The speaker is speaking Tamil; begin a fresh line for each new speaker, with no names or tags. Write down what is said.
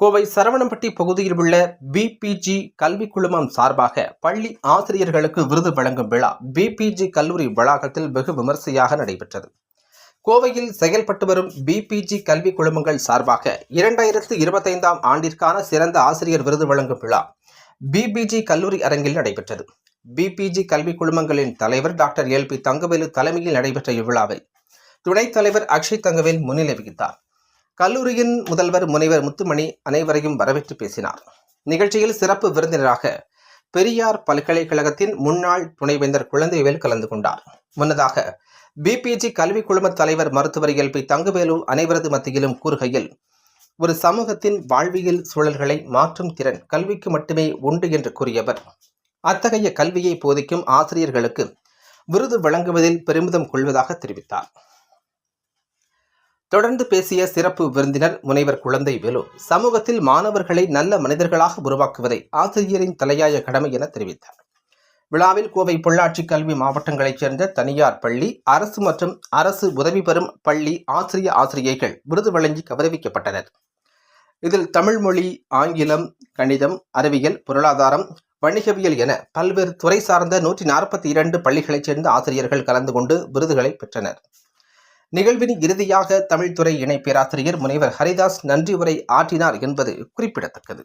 கோவை சரவணம்பட்டி பகுதியில் உள்ள பிபிஜி கல்வி குழுமம் சார்பாக பள்ளி ஆசிரியர்களுக்கு விருது வழங்கும் விழா பிபிஜி கல்லூரி வளாகத்தில் வெகு விமர்சையாக நடைபெற்றது. கோவையில் செயல்பட்டு வரும் பிபிஜி கல்விக் குழுமங்கள் சார்பாக இரண்டாயிரத்து இருபத்தைந்தாம் ஆண்டிற்கான சிறந்த ஆசிரியர் விருது வழங்கும் விழா பிபிஜி கல்லூரி அரங்கில் நடைபெற்றது. பிபிஜி கல்வி குழுமங்களின் தலைவர் டாக்டர் எல் பி தங்கவேலு தலைமையில் நடைபெற்ற இவ்விழாவை துணைத் தலைவர் அக்ஷய் தங்கவேல் முன்னிலை வகித்தார். கல்லூரியின் முதல்வர் முனைவர் முத்துமணி அனைவரையும் வரவேற்று பேசினார். நிகழ்ச்சியில் சிறப்பு விருந்தினராக பெரியார் பல்கலைக்கழகத்தின் முன்னாள் துணைவேந்தர் குழந்தைவேல் கலந்து கொண்டார். முன்னதாக பிபிஜி கல்விக் குழும தலைவர் மருத்துவர் எல். பி. தங்கவேலு அனைவரது மத்தியிலும் கூறுகையில் ஒரு சமூகத்தின் வாழ்வியல் சூழல்களை மாற்றும் திறன் கல்விக்கு மட்டுமே உண்டு என்று கூறியவர். அத்தகைய கல்வியை போதிக்கும் ஆசிரியர்களுக்கு விருது வழங்குவதில் பெருமிதம் கொள்வதாக தெரிவித்தார். தொடர்ந்து பேசிய சிறப்பு விருந்தினர் முனைவர் குழந்தை வேலு சமூகத்தில் மாணவர்களை நல்ல மனிதர்களாக உருவாக்குவதை ஆசிரியரின் தலையாய கடமை என தெரிவித்தார். விழாவில் கோவை பொள்ளாச்சி கல்வி மாவட்டங்களைச் சேர்ந்த தனியார் பள்ளி அரசு மற்றும் அரசு உதவி பெறும் பள்ளி ஆசிரிய ஆசிரியைகள் விருது வழங்கி கௌரவிக்கப்பட்டனர். இதில் தமிழ் மொழி ஆங்கிலம் கணிதம் அறிவியல் பொருளாதாரம் வணிகவியல் என பல்வேறு துறை சார்ந்த நூற்றி நாற்பத்தி இரண்டு பள்ளிகளைச் சேர்ந்த ஆசிரியர்கள் கலந்து கொண்டு விருதுகளை பெற்றனர். நிகழ்வின் இறுதியாக தமிழ்துறை இணை பேராசிரியர் முனைவர் ஹரிதாஸ் நன்றி உரை ஆற்றினார் என்பது குறிப்பிடத்தக்கது.